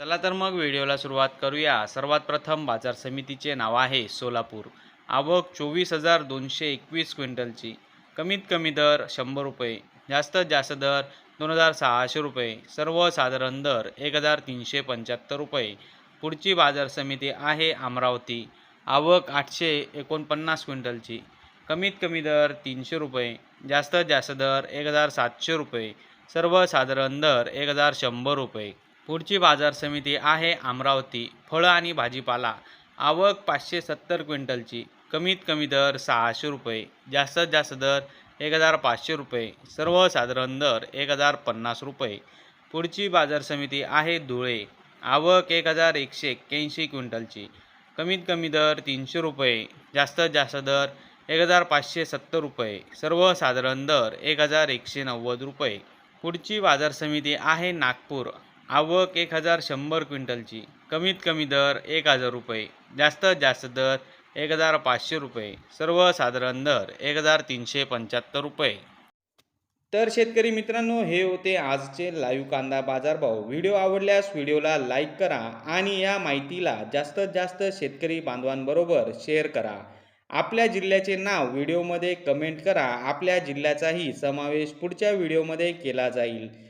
चला तर मग व्हिडिओला सुरुवात करूया. सर्वात प्रथम बाजार समितीचे नाव आहे सोलापूर. आवक चोवीस हजार दोनशे एकवीस क्विंटलची. कमीत कमी दर शंभर रुपये. जास्तीत जास्त दर दोन हजार सहाशे रुपये. सर्वसाधारण दर एक हजार तीनशे पंच्याहत्तर रुपये. पुढची बाजार समिती आहे अमरावती. आवक आठशे एकोणपन्नास क्विंटलची. कमीत कमी दर तीनशे रुपये. जास्तीत जास्त दर एक हजार सातशे रुपये. सर्वसाधारण दर एक हजार शंभर रुपये. पुढची बाजार समिती आहे अमरावती. फळं आणि भाजीपाला. आवक पाचशे सत्तर क्विंटलची. कमीत कमी दर सहाशे रुपये. जास्तीत जास्त दर एक हजार पाचशे रुपये. सर्वसाधारण दर एक हजार पन्नास रुपये. पुढची बाजार समिती आहे धुळे. आवक एक हजार एकशे एक्क्याऐंशी क्विंटलची. कमीत कमी दर तीनशे रुपये. जास्तीत जास्त दर एक हजार पाचशे सत्तर रुपये. सर्वसाधारण दर एक हजार एकशे नव्वद रुपये. पुढची बाजार समिती आहे नागपूर. आवक एक हजार शंभर क्विंटलची. कमीत कमी दर एक हजार रुपये. जास्तीत जास्त दर एक हजार पाचशे रुपये. सर्वसाधारण दर एक हजार तीनशे पंच्याहत्तर रुपये. तर शेतकरी मित्रांनो हे होते आजचे लाईव्ह कांदा बाजारभाव. व्हिडिओ आवडल्यास व्हिडिओला लाईक करा आणि या माहितीला जास्तीत जास्त शेतकरी बांधवांबरोबर शेअर करा. आपल्या जिल्ह्याचे नाव व्हिडिओमध्ये कमेंट करा. आपल्या जिल्ह्याचाही समावेश पुढच्या व्हिडिओमध्ये केला जाईल.